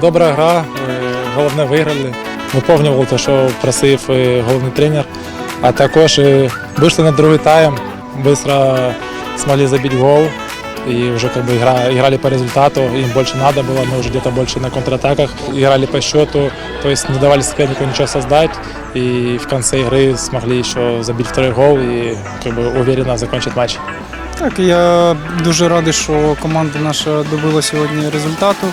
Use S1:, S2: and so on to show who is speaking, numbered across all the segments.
S1: Добра гра, е, головне виграли. Виповнювали те, що просив е, головний тренер. А також е, вийшли на другий тайм, швидко змогли забити гол И уже как бы игра, играли по результату, им больше надо было, мы уже где-то больше на контратаках играли по счету, то есть не давали сопернику ничего создать, и в конце игры смогли еще забить второй гол и как бы уверенно закончить матч.
S2: Так, я дуже радий, що команда наша добила сьогодні результату.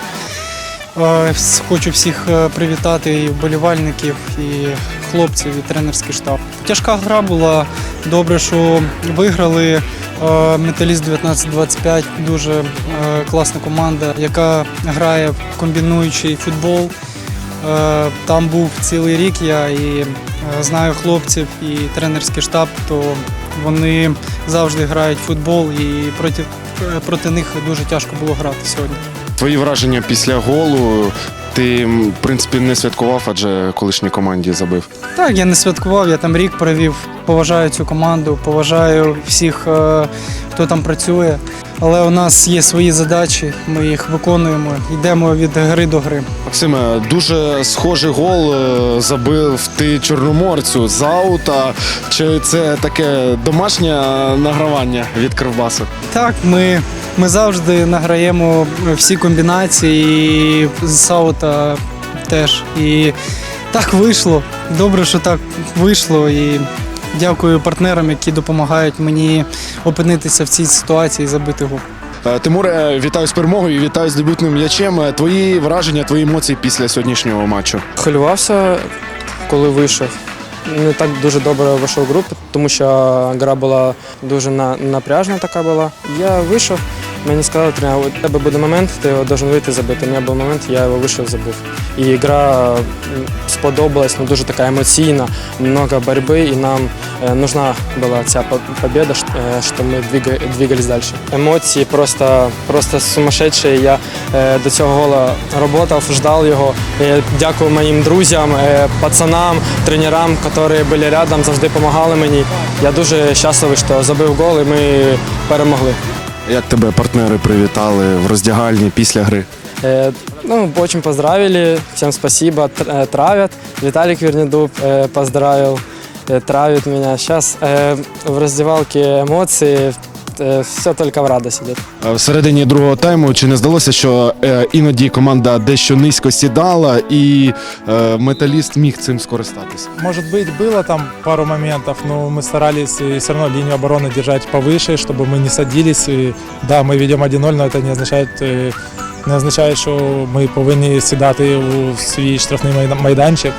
S2: Е, вс- Хочу всіх е, привітати і вболівальників, і хлопців, і тренерський штаб. Тяжка гра була. Добре, що виграли. Е, Металіст 1925 дуже е, класна команда, яка грає комбінуючий футбол. Е, Там був цілий рік я і знаю хлопців і тренерський штаб, то вони завжди грають футбол і проти, проти них дуже тяжко було грати сьогодні.
S3: Твої враження після голу. Ти, в принципі, не святкував, адже колишній команді забив.
S2: Так, я не святкував, я там рік провів. Поважаю цю команду, поважаю всіх, е, хто там працює. Але у нас є свої задачі, ми їх виконуємо, йдемо від гри до гри.
S3: Максиме, дуже схожий гол е, забив ти чорноморцю з аута. Чи це таке домашнє награвання від Кривбасу?
S2: Так, ми, ми завжди награємо всі комбінації і з Саута теж. І так вийшло. Добре, що так вийшло. І дякую партнерам, які допомагають мені опинитися в цій ситуації і забити гол.
S3: Е, Тимуре, вітаю з перемогою, вітаю з дебютним м'ячем. Е, Твої враження, твої емоції після сьогоднішнього матчу.
S4: хвилювався, коли вийшов. Не так дуже добре вийшов в групу, тому що гра була дуже на- напряжна така була. Я вийшов, мені сказали, тренер, у тебе буде момент, ти його должен вийти забити. У мене був момент, я його вийшов забив. І гра сподобалась, ну, дуже така емоційна, много боротьби, і нам е, нужна була ця по- победа, е, щоб ми двига- двигались далі. Емоції просто, просто сумасшедші. Я е, до цього гола працював, ждав його. Е, Дякую моїм друзям, е, пацанам, тренерам, які були рядом, завжди допомагали мені. Я дуже щасливий, що забив гол і ми перемогли.
S3: Як тебе партнери привітали в роздягальні після гри?
S4: Э, Ну, очень поздравили, всем спасибо, Т- э, травят. Виталик Вернедуб э, поздравил, э, травит меня. Сейчас в раздевалке эмоции, все только в радость идет.
S3: Е, В середині другого тайму чи не здалося, що е, іноді команда дещо низько сідала, і е, металіст міг цим скористатись?
S1: Может быть, было там пару моментов, но мы старались и все равно линию обороны держать повыше, чтобы мы не садились. И, да, мы ведем 1-0, но это не означает, е, не означає, що ми повинні сідати у свій штрафний майда- майданчик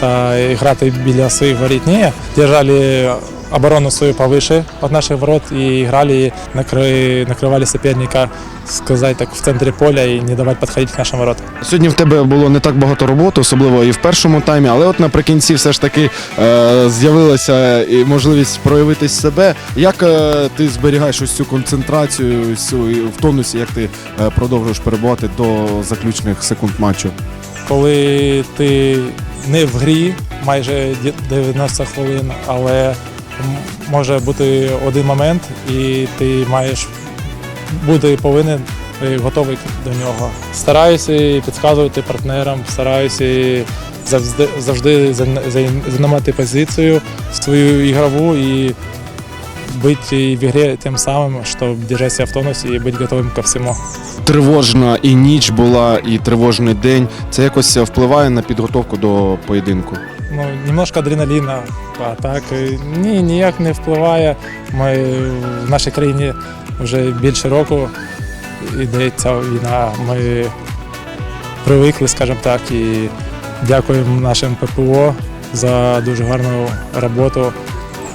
S1: та грати біля своїх воріт. Ні, держали оборону свою повыше от наших ворот и играли, накры, накрывали соперника, сказать так, в центре поля и не давать подходить к нашим воротам.
S3: Сьогодні в тебе було не так багато роботи, особливо і в першому таймі, але от наприкінці все ж таки е, з'явилася і можливість проявити себе. Як е, ти зберігаєш ось цю концентрацію цю, і в тонусі, як ти е, продовжуєш перебувати до заключних секунд матчу?
S1: коли ти не в грі майже ді- 90 хвилин, але м- може бути один момент, і ти маєш бути повинен готовий до нього. Стараюся підказувати партнерам, стараюся завжди, завжди займ- займ- займати позицію свою ігрову і бути в ігрі тим самим, щоб держатися в тонусі і бути готовим ко всьому.
S3: Тривожна і ніч була, і тривожний день. Це якось впливає на підготовку до поєдинку
S1: ну, немножко адреналіна, а так е, ні, ніяк не впливає. Ми в нашій країні вже більше року іде ця війна. Ми привикли, скажімо так, і дякуємо нашим ППО за дуже гарну роботу.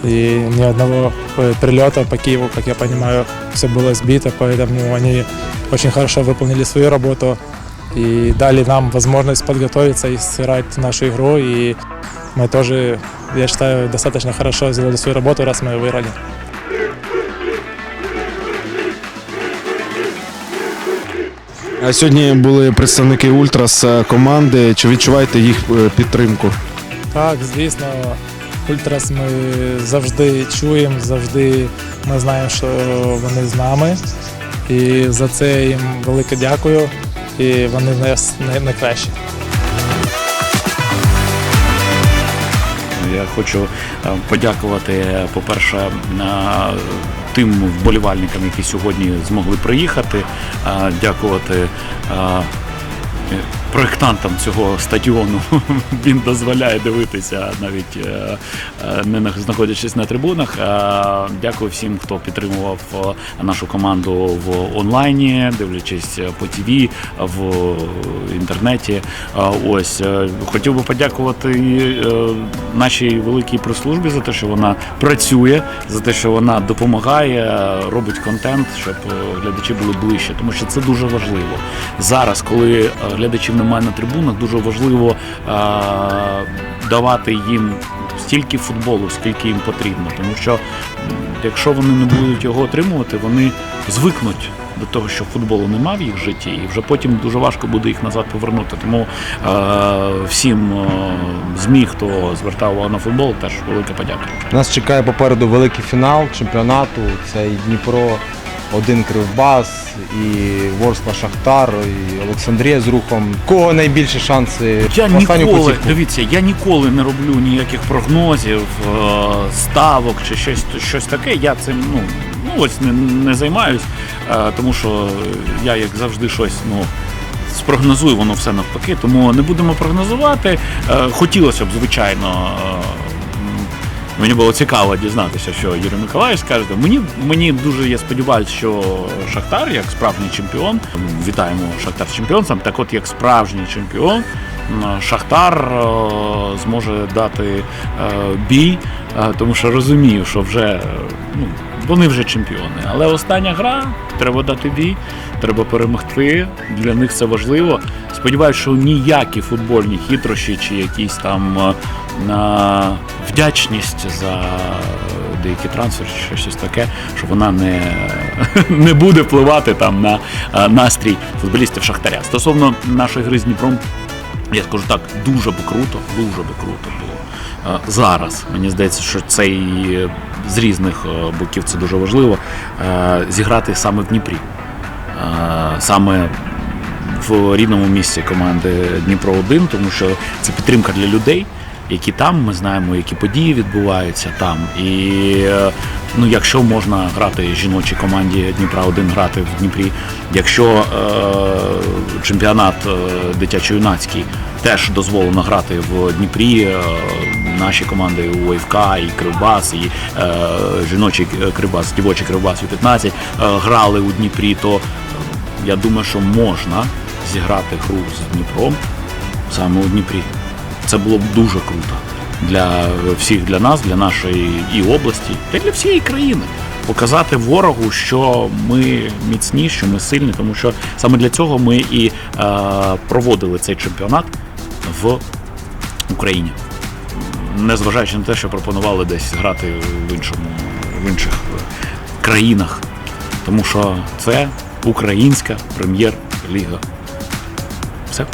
S1: И ни одного э, прилета по Киеву, как я понимаю, все было сбито, поэтому они очень хорошо выполнили свою работу и дали нам возможность подготовиться и сыграть нашу игру. И мы тоже, я считаю, достаточно хорошо сделали свою работу, раз мы выиграли.
S3: А Сьогодні були представники Ультрас е, команди. Чи відчуваєте їх е, підтримку?
S1: Так, звісно, Ультрас ми завжди чуємо, завжди ми знаємо, що вони з нами. І за це їм велике дякую. І вони не, не, не найкращі.
S5: Я хочу е, подякувати, е, по-перше, е, тим вболівальникам, які сьогодні змогли приїхати, дякувати проєктантам цього стадіону. Він дозволяє дивитися навіть е, е, не знаходячись на трибунах. Е, Дякую всім, хто підтримував нашу команду в онлайні, дивлячись по ТВ, в інтернеті. Ось хотів би подякувати нашій великій прес-службі за те, що вона працює, за те, що вона допомагає, робить контент, щоб глядачі були ближче, тому що це дуже важливо. Зараз, коли глядачів немає на трибунах, дуже важливо давати їм стільки футболу, скільки їм потрібно, тому що якщо вони не будуть його отримувати, вони звикнуть до того, що футболу нема в їх житті, і вже потім дуже важко буде їх назад повернути. Тому е, всім е, ЗМІ, хто звертав увагу на футбол, теж велика подяка.
S6: Нас чекає попереду великий фінал чемпіонату. Це і Дніпро, один Кривбас, і Ворскла Шахтар, і Олександрія з рухом. Кого найбільші шанси
S5: Я ніколи
S6: путівку?
S5: дивіться, я ніколи не роблю ніяких прогнозів, е, ставок чи щось, щось таке. Я цим ну, ну ось не, не займаюсь, е, тому що я як завжди щось ну. Спрогнозую воно все навпаки, тому не будемо прогнозувати. Е, Хотілося б, звичайно. Мені було цікаво дізнатися, що Юрій Миколаїв скаже. Мені, мені дуже я сподіваюся, що Шахтар, як справжній чемпіон, вітаємо Шахтар з чемпіонством. Так от, як справжній чемпіон, Шахтар е, зможе дати е, бій, е, тому що розумію, що вже ну, вони вже чемпіони. Але остання гра, треба дати бій, треба перемогти. Для них це важливо. Сподіваюся, що ніякі футбольні хитрощі чи якісь там е, на вдячність за деякі трансфери чи щось таке, що вона не, не буде впливати там на е, настрій футболістів Шахтаря. Стосовно нашої гри з Дніпром, я скажу так, дуже би круто, дуже би круто було. Е, Зараз мені здається, що це з різних е, боків це дуже важливо е, зіграти саме в Дніпрі. Саме в рідному місці команди Дніпро 1 тому що це підтримка для людей, які там. Ми знаємо, які події відбуваються там. І ну, якщо можна грати жіночій команді Дніпра 1 грати в Дніпрі, якщо е, чемпіонат е, дитячо-юнацький теж дозволено грати в Дніпрі, е, наші команди УФК, і Кривбас, і е, жіночий Кривбас, дівочий Кривбас У-15 е, грали у Дніпрі, то я думаю, що можна зіграти гру з Дніпром саме у Дніпрі. Це було б дуже круто для всіх для нас, для нашої і області, та для всієї країни. Показати ворогу, що ми міцні, що ми сильні, тому що саме для цього ми і е, проводили цей чемпіонат в Україні. Незважаючи на те, що пропонували десь грати в іншому в інших е, країнах. Тому що це українська прем'єр-ліга. Все.